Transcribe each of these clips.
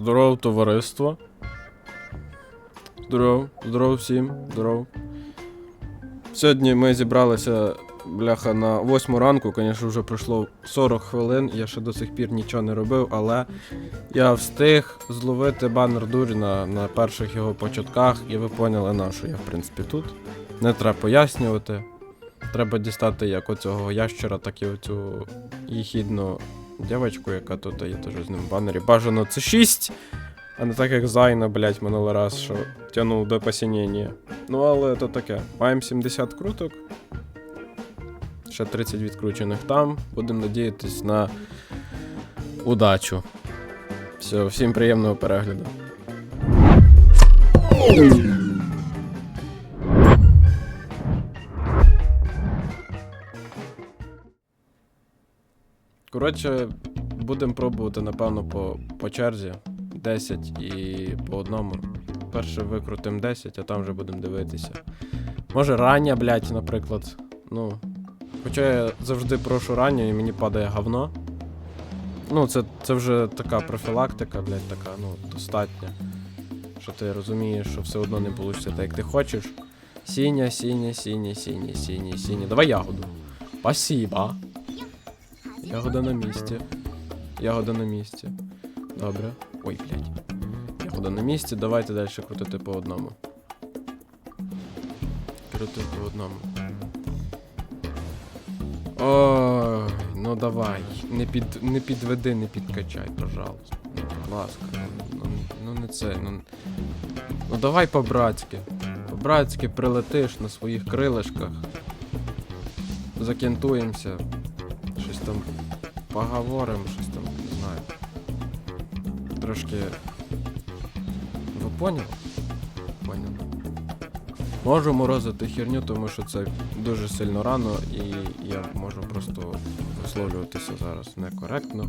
Здорово, товариство. Здорово, здорово всім, здорово. Сьогодні ми зібралися, бляха, на 8 ранку. Звісно, вже пройшло 40 хвилин. Я ще до сих пір нічого не робив, але я встиг зловити банер Дуріна на перших його початках, і ви поняли, на що я, в принципі, тут. Не треба пояснювати. Треба дістати як оцього ящера, так і оцю їхідну дівчинку, яка тут є теж з ним в банері. Бажано це 6, а не так як Зайна, блять, минулий раз, що тягнув до посінення. Ну, але то таке. Маємо 70 круток. Ще 30 відкручених там. Будемо надіятись на удачу. Все, всім приємного перегляду. Коротше, будемо пробувати, напевно, по, по черзі. 10 і по одному. Перше викрутимо 10, а там вже будемо дивитися. Може рання, блядь, наприклад. Ну. Хоча я завжди прошу рання і мені падає говно. Ну, це, це вже така профілактика, блядь, така, ну, достатня. Що ти розумієш, що все одно не вийде так, як ти хочеш. Сіня, сіня, сіня, сіня, сіня, сіня. Давай ягоду. Спасибо. Ягода на місці. Ягода на місці. Добре. Ой, блядь. Ягода на місці. Давайте далі крутити по одному. Крутити по одному. Ой, ну давай. Не, під, не підведи, не підкачай, пожалуйста. Ну, будь ласка. Ну, ну не це. Ну, ну давай по-братськи. По-братськи прилетиш на своїх крилишках. Закентуємося. Там поговоримо, щось там, не знаю. Трошки. Ви поняли? Поняли. Можу морозити херню, тому що це дуже сильно рано, і я можу просто висловлюватися зараз некоректно.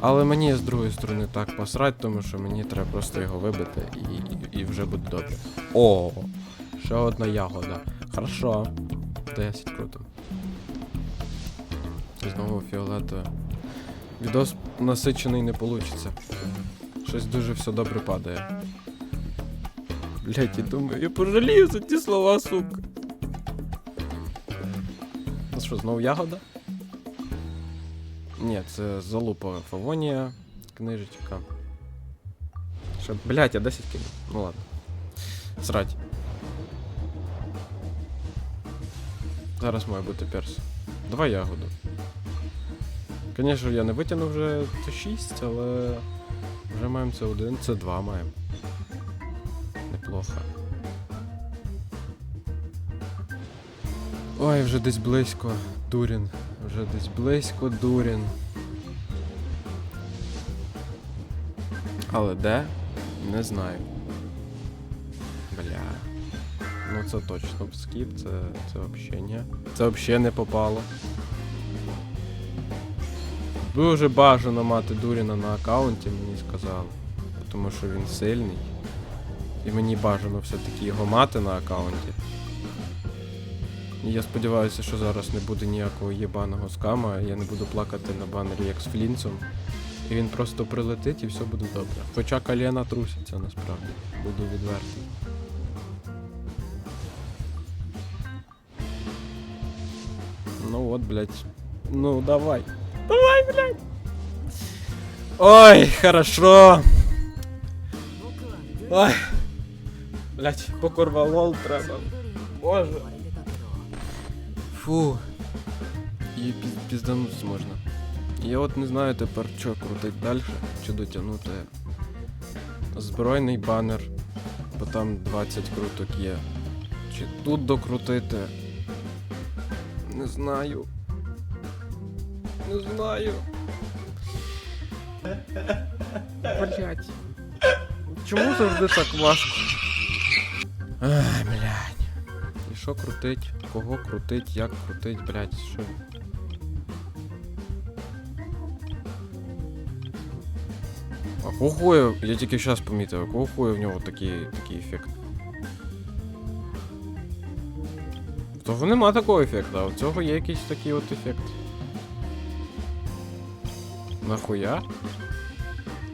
Але мені з другої сторони так посрать, тому що мені треба просто його вибити і, і вже буде добре. О! Ще одна ягода. Хорошо. 10 круто. Знову фіолетове. Відос насичений не получиться. Щось дуже все добре падає. Блять, я думаю, я пожалію за ті слова, сука. Ну що, знову ягода? Ні, це залупа Фавонія, книжечка. Ще, блять, я 10 кинув. Ну ладно. Срать. Зараз має бути перс. Давай ягоду. Звісно, я не витягнув вже це 6, але вже маємо це 1, це 2 маємо. Неплохо. Ой, вже десь близько. Дурін. Вже десь близько Дурін. Але де? Не знаю. Бля. Ну це точно скіп, це, це взагалі. Це взагалі не попало. Дуже бажано мати Дуріна на аккаунті, мені сказали. Тому що він сильний. І мені бажано все-таки його мати на аккаунті. І я сподіваюся, що зараз не буде ніякого єбаного скама, я не буду плакати на банері як з Флінцем. І він просто прилетить і все буде добре. Хоча коліна трусяться насправді, буду відвертий. Ну от, блядь. Ну давай. Давай, блядь. Ой, хорошо. Ой. Блядь, покорвалол треба. Боже. Фу. І піз- пізданутись можна. Я от не знаю тепер, що крутить далі, чи дотягнути збройний банер, бо там 20 круток є. Чи тут докрутити. Не знаю. Не знаю. Блять. Чому завжди так важко? Ай, блядь. І що крутить? Кого крутить? Як крутить, блядь, що? А хуя? Я тільки зараз помітив, а хуя в нього такий, такий ефект? Того нема такого ефекту, а у цього є якийсь такий от ефект. Нахуя?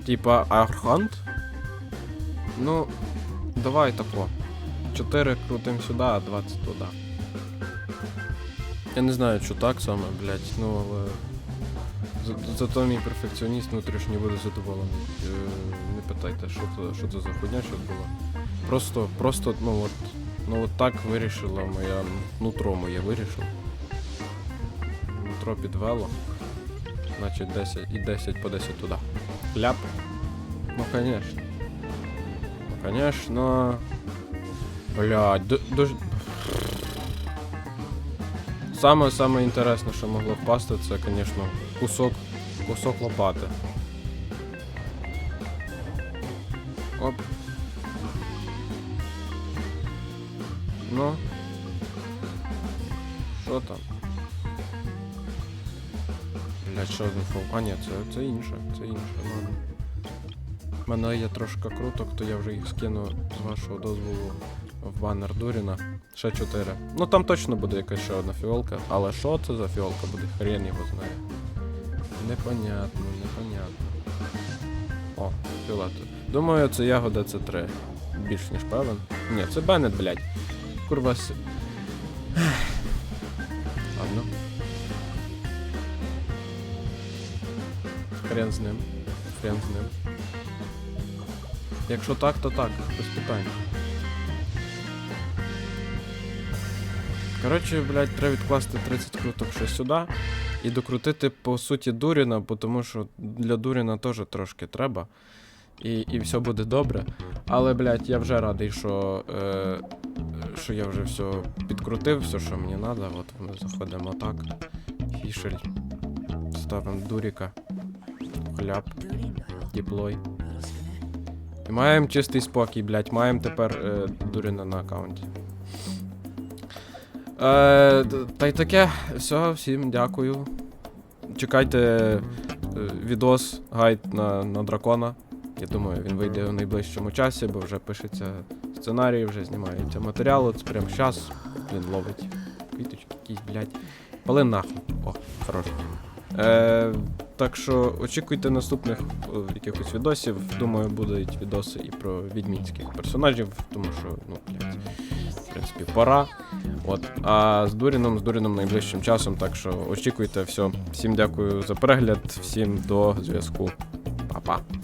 Типа Архант? Ну, давай тако. 4 крутим сюди, а 20 туди. Я не знаю, що так саме, блядь, ну але. За- Зато мій перфекціоніст внутрішній буде задоволений. Е, Не питайте, що це, що це за хуйня що була. Просто, просто, ну от, ну от так вирішила моя нутро моє вирішило. Нутро підвело. Значить 10 і 10 по 10 туди. Ляп. Ну конечно. Ну конечно. Блядь, дуже. Саме саме інтересне, що могло впасти, це, звісно, кусок, кусок лопати. Оп. Ну. Що там? Блять, що за фол? А ні, це, це інше, це інше, ладно. У мене є трошки круток, то я вже їх скину з вашого дозволу в банер Дуріна. Ще 4. Ну там точно буде якась ще одна фіолка, але що це за фіолка буде, хрен його знає. Непонятно, непонятно. О, фіолетовий. Думаю, це ягода це 3. Більш ніж певен. Ні, це Беннет, блядь. Курва с... Хрен з ним. Хрен з ним. Якщо так, то так, без питань. Коротше, блядь, треба відкласти 30 круток ще сюди і докрутити по суті Дуріна, тому що для Дуріна теж трошки треба. І, і все буде добре. Але, блядь, я вже радий, що, е, що я вже все підкрутив, все, що мені треба. От ми заходимо так. Фішель. Ставимо Дуріка. Хляб. Діплой. І маємо чистий спокій, блядь. Маємо тепер е, Дуріна на аккаунті. Е, та й таке. Все, всім дякую. Чекайте е, відос, гайд на, на дракона. Я думаю, він вийде у найближчому часі, бо вже пишеться сценарій, вже знімається матеріал. От прямо зараз він ловить квіточки якісь, блядь. Пали нахуй. О, хорош. Е, так що очікуйте наступних е, якихось відосів. Думаю, будуть відоси і про відмінських персонажів, тому що, ну, блядь, в принципі, пора. От. А з Дуріном, з Дуріном найближчим часом, так що очікуйте все. Всім дякую за перегляд, всім до зв'язку. Па-па.